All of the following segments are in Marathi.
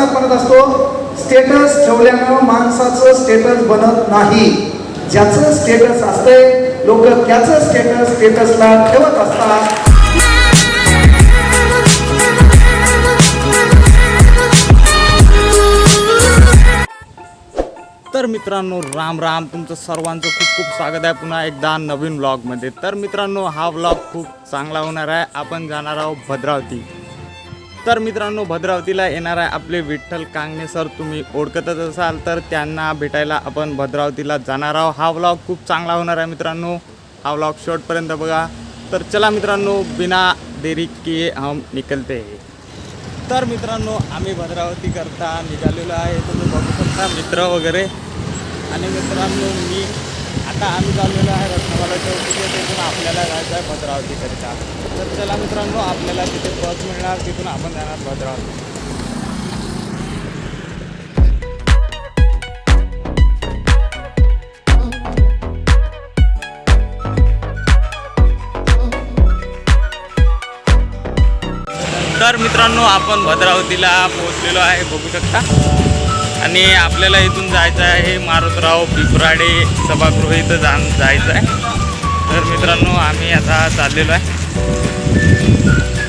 शासनात म्हणत असतो स्टेटस ठेवल्यानं माणसाचं स्टेटस बनत नाही. ज्याचं स्टेटस असतंय लोक त्याचं स्टेटस स्टेटसला ठेवत असतात. तर मित्रांनो राम राम. तुमचं सर्वांचं खूप खूप स्वागत आहे. पुन्हा एकदा नवीन व्लॉगमध्ये तर मित्रांनो हा ब्लॉग खूप चांगला होणार आहे. आपण जाणार आहोत भद्रावती. तर मित्रांनो भद्रावतीला येणार आहे आपले विठ्ठल कांगणे सर तुम्ही ओळखतच असाल तर त्यांना भेटायला आपण भद्रावतीला जाणार आहोत. हा व्लॉग खूप चांगला होणार आहे मित्रांनो. हा व्लॉग शॉर्टपर्यंत बघा. तर चला मित्रांनो बिना देरी किए हम निकलते. तर मित्रांनो आम्ही भद्रावती करता निघालेलो आहे. तुम्ही बघू शकता मित्र वगैरे. आणि मित्रांनो मी आता आम्ही चाललेलो आहे रत्नावाला चौकीचे तिथून आपल्याला जायचं आहे भद्रावतीकरिता तर चला मित्रांनो आपल्याला तिथे बस मिळणार तिथून आपण जाणार भद्रावती. तर मित्रांनो आपण भद्रावतीला पोहोचलेलो आहे बघू शकता. आणि आपल्याला इथून जायचं आहे मारुतराव पिपराडे सभागृह इथं जा जायचं आहे. तर मित्रांनो आम्ही आता चाललेलो आहे.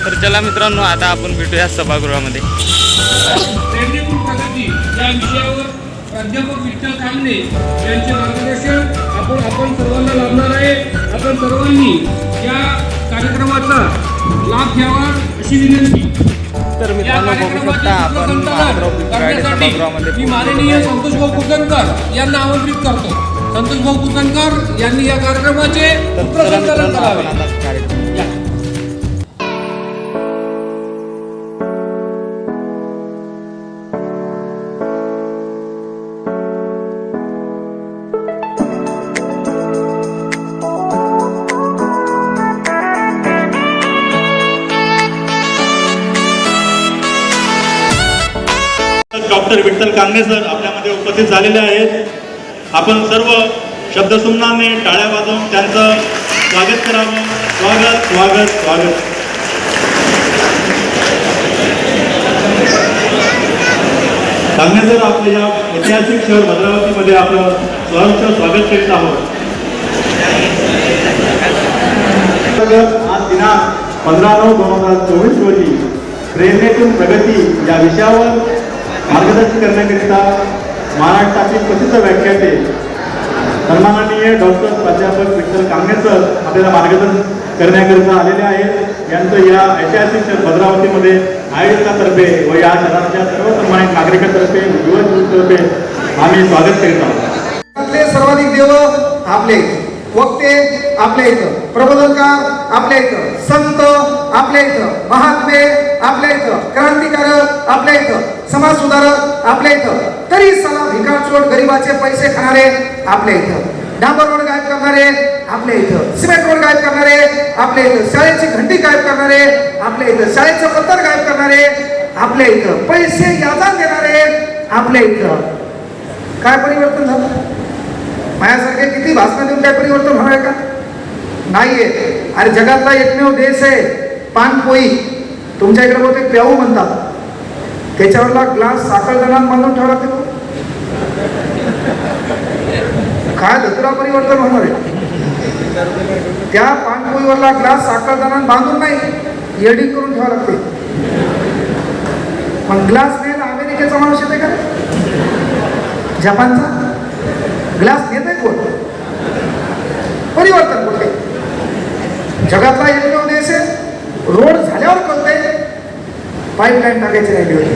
तर चला मित्रांनो आता आपण भेटूया सभागृहामध्ये. प्राध्यापक विठ्ठल कामने यांचे मार्गदर्शन आपण आपण सर्वांना लाभणार आहे. आपण सर्वांनी या कार्यक्रमाचा लाभ घ्यावा अशी विनंती. तर मित्रांनो बघू शकता आपण सभागृहामध्ये माननीय. संतोष भाऊ कुटणकर यांना आमंत्रित करतो संतोष भाऊ कुटणकर यांनी या कार्यक्रमाचे कार्यक्रम डॉक्टर विठ्ठल कांगणे सर आपल्यामध्ये उपस्थित झालेले आहेत. आपण सर्व शब्दसुमनाने टाळ्या वाजवून त्यांचं स्वागत करावं. स्वागत स्वागत स्वागत. कांगणे सर आपल्या या ऐतिहासिक शहर भद्रावतीमध्ये आपलं सहर्ष स्वागत करीत आहोत. आज दिनांक पंधरा नऊ दोन हजार चोवीस रोजी प्रेरणेतून प्रगती या विषयावर मार्गदर्शन करण्याकरिता महाराष्ट्रातील प्रसिद्ध व्याख्याते सन्माननीय डॉक्टर प्राध्यापक विठ्ठल कांगणेकर आपल्याला मार्गदर्शन करण्याकरिता आलेले आहेत. यांचं या ऐतिहासिक शहर भद्रावतीमध्ये आयोजकातर्फे व या शहराच्या सर्व सन्मानित युवतर्फे आम्ही स्वागत करीत आहोत. सर्वाधिक देव आपले वक्ते आपल्या इथं. प्रबोधनकार आपल्या इथं. संत आपल्या इथं. महात्मे आपल्या इथं. क्रांतिकारक आपल्या इथं. समाज सुधारक आपल्या इथं. तरी सला भिकारचोट गरिबाचे पैसे खाणारे आपल्या इथं. डांबर रोड गायब करणारे आपल्या इथं. सिमेंट रोड गायब करणारे आपल्या इथं. शाळेची घंटी गायब करणारे आपल्या इथं. शाळेचं पत्तर गायब करणारे आपल्या इथं. पैसे यादा देणारे आपल्या इथं. काय परिवर्तन झालं? माझ्यासारखे किती भाषण देऊन काय परिवर्तन होणार का? नाहीये. अरे जगातला एकमेव देश आहे पानपोई. तुमच्या इकडे बहुतेक प्याऊ म्हणतात. त्याच्यावरला ग्लास साखर जणांना बांधून ठेवला ते? काय धतुरा परिवर्तन होणार आहे? त्या पानपोईवरला ग्लास साखर जणांना बांधून नाही एडिंग करून ठेवा लागते. पण ग्लास नाही ना अमेरिकेचा माणूस येते का? जपानचा? ग्लास येत आहे कोण? परिवर्तन कुठे? जगातला एकमेव देश आहे. रोड झाल्यावर कळतंय. पाईपलाईन टाकायची राहिली होती.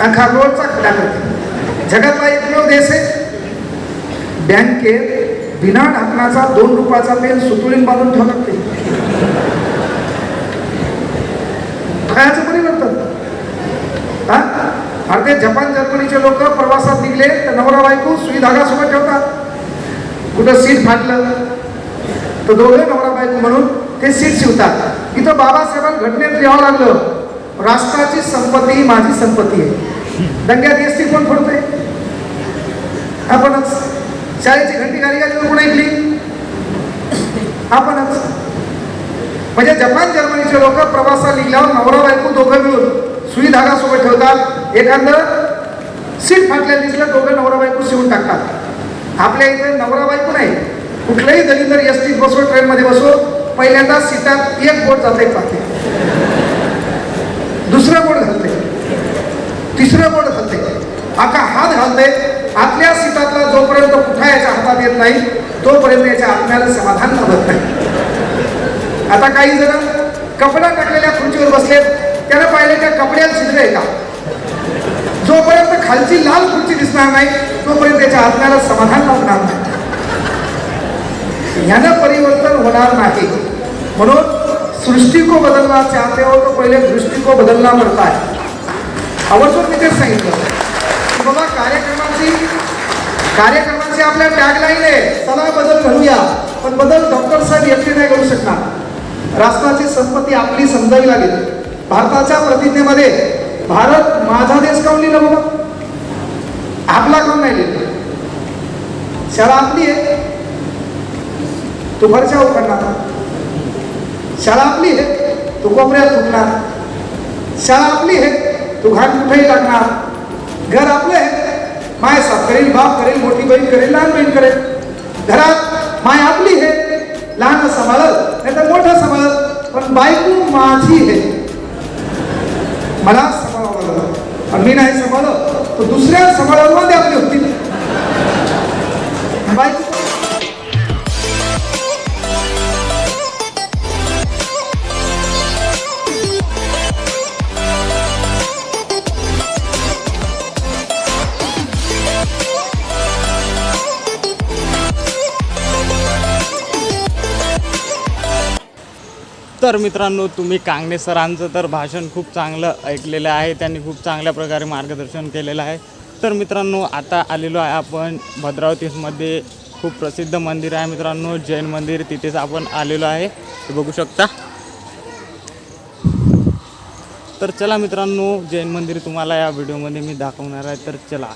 अखा रोडचा खड्डा करते जगातला एकमेव देश आहे बँकेत बिना ढाकणाचा दोन रुपयाचा पेन सुतुलीन बांधून ठेवत लागते कायचं परिवर्तन? हा? अरे ते जपान जर्मनीचे लोक प्रवासात निघले तर नवरा बायको सुई धागा सोबत ठेवतात. कुठं सीट फाटलं तर दोघे नवरा बायको म्हणून ते सीट शिवतात. इथं बाबासाहेबांना घटनेत लिहावं लागलं. राष्ट्राची संपत्ती ही माझी संपत्ती आहे. दंग्यात एस टी कोण फोडतोय? आपणच. शाळेची घंटी गाडी गाडी कोण ऐकली? आपणच. म्हणजे जपान जर्मनीचे लोक प्रवासाला लिहिल्यावर नवरा बायको विरोधात एखादं सीट फाटल्या दिसलं दोघं नवरा बायको शिवून टाकतात. आपल्या इथे नवरा बायको नाही. कुठल्याही दलित एस टीत बसो ट्रेनमध्ये बसो. पहिल्यांदा सीटात एक बोट जाते पाते दुसरं बोट घालते तिसरं बोट घालते आका हात घालते आतल्या सीटातला जोपर्यंत कुठा याच्या हातात येत नाही तोपर्यंत याच्या आत्म्याला समाधान मिळत नाही. आता काही जण कपडा टाकलेल्या खुर्चीवर बसलेत त्यानं पाहिले त्या कपड्यात छिद्र आहे का? जोपर्यंत खालची लाल खुर्ची दिसणार नाही तोपर्यंत त्याच्या आत्म्याला समाधान लाभणार नाही. ह्यानं परिवर्तन होणार नाही. म्हणून सृष्टी को बदलना चाहते हो तो पहिले दृष्टी को बदलना पडता है आवर्जून मी तेच सांगितलं. की बाबा कार्यक्रमाची कार्यक्रमाची आपल्या टॅगलाईन आहे चला बदल घडूया पण बदल डॉक्टर साहेब एकटे नाही घडू शकणार. राष्ट्राची संपत्ती आपली समजावी लागेल. भारताच्या प्रतिज्ञेमध्ये भारत माझा देश काऊन लिहिला बाबा? आपला काऊन नाही लिहिलं? शाळा आपली आहे. तू घरच्या उघडणार शाळा आपली आहे तू कोपऱ्यात थुकणार शाळा आपली आहे तू घाट कुठेही टाकणार घर आपलं आहे माय साफ करेल बाप करेल मोठी बहीण करेल लहान बहीण करेल. घरात माय आपली आहे लहान सांभाळत नाही तर मोठं सांभाळत पण बायको माझी आहे. मला सांभाळावं लागलं. मी नाही सांभाळलं तर दुसऱ्या सांभाळामध्ये आपली होती. बायको तर मित्रांनो तुम्ही कांगणे सरांचं तर भाषण खूप चांगलं ऐकलेलं आहे. त्यांनी खूप चांगल्या प्रकारे मार्गदर्शन केलेलं आहे. तर मित्रांनो आता आलेलो आहे आपण भद्रावतीमध्ये खूप प्रसिद्ध मंदिर आहे मित्रांनो जैन मंदिर. तिथेच आपण आलेलो आहे. ते बघू शकता. तर चला मित्रांनो जैन मंदिर तुम्हाला या व्हिडिओमध्ये मी दाखवणार आहे. तर चला.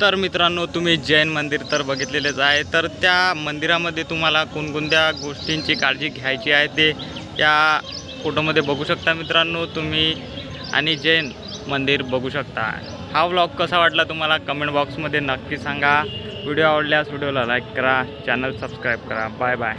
तर मित्रांनो तुम्ही जैन मंदिर तर बघितलेलेच आहे. तर त्या मंदिरामध्ये तुम्हाला कोणकोणत्या गोष्टींची काळजी घ्यायची आहे ते या फोटोमध्ये बघू शकता मित्रांनो तुम्ही आणि जैन मंदिर बघू शकता. हा व्लॉग कसा वाटला तुम्हाला कमेंट बॉक्समध्ये नक्की सांगा. व्हिडिओ आवडल्यास व्हिडिओला लाईक करा चॅनल सबस्क्राईब करा. Bye bye